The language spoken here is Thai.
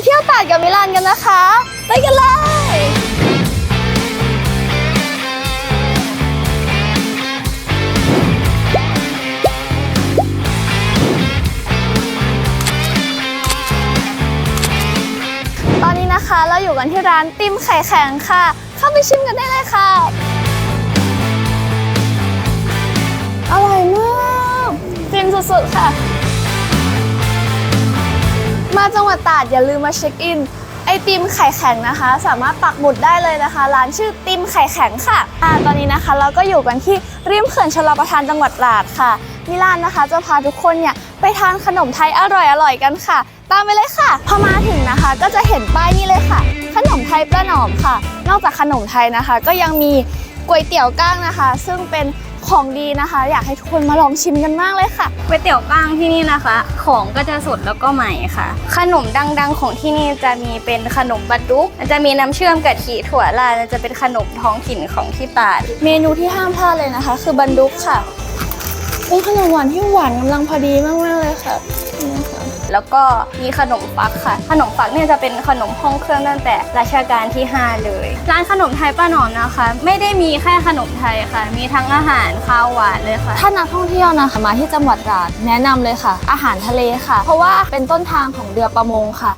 าเที่ยวตาดกับมิลานกันนะคะ ไปกันเลยตอนนี้นะคะเราอยู่กันที่ร้านติมไข่แข็งค่ะ เข้าไปชิมกันได้เลยค่ะ อร่อยมากฟินสุดๆค่ะ จังหวัดตราดอย่าลืมมาเช็คอิน ไอติมไข่แข็งนะคะ สามารถปักหมุดได้เลยนะคะ ร้านชื่อติมไข่แข็งค่ะอ่าตอนนี้นะคะ เราก็อยู่กันที่ริมเขื่อนชลประทานจังหวัดตราดค่ะมิลานนะคะจะพาทุกคนเนี่ยไปทานขนมไทยอร่อยๆกันค่ะ ตามไปเลยค่ะ พอมาถึงนะคะก็จะเห็นป้ายนี้เลยค่ะ ขนมไทยประหนอมค่ะ นอกจากขนมไทยนะคะ ก็ยังมีก๋วยเตี๋ยวก้างนะคะ ซึ่งเป็น ของดีนะคะ อยากให้ทุกคนมาลองชิมกันมากเลยค่ะก๋วยเตี๋ยวก้างที่นี่นะคะ ของก็จะสดแล้วก็ใหม่ค่ะ ขนมดังๆของที่นี่จะมีเป็นขนมบัดดุกจะมีน้ำเชื่อมกะทิถั่วลายจะเป็นขนมท้องถิ่นของที่ตราดเมนูที่ห้ามพลาดเลยนะคะ คือบันดุกค่ะเป็นขนมหวานที่หวานกำลังพอดีมากๆเลยค่ะ นี่ะคะแล้วก็มีขนมฟักค่ะ ขนมฟักเนี่ยจะเป็นขนมห้องเครื่องตั้งแต่รัชกาลที่ 5 เลย ร้านขนมไทยป้าหนอมนะคะ ไม่ได้มีแค่ขนมไทยค่ะ มีทั้งอาหารข้าวหวานเลยค่ะ ถ้านักท่องเที่ยวนะคะมาที่จังหวัดตราดแนะนำเลยค่ะ อาหารทะเลค่ะ เพราะว่าเป็นต้นทางของเรือประมงค่ะ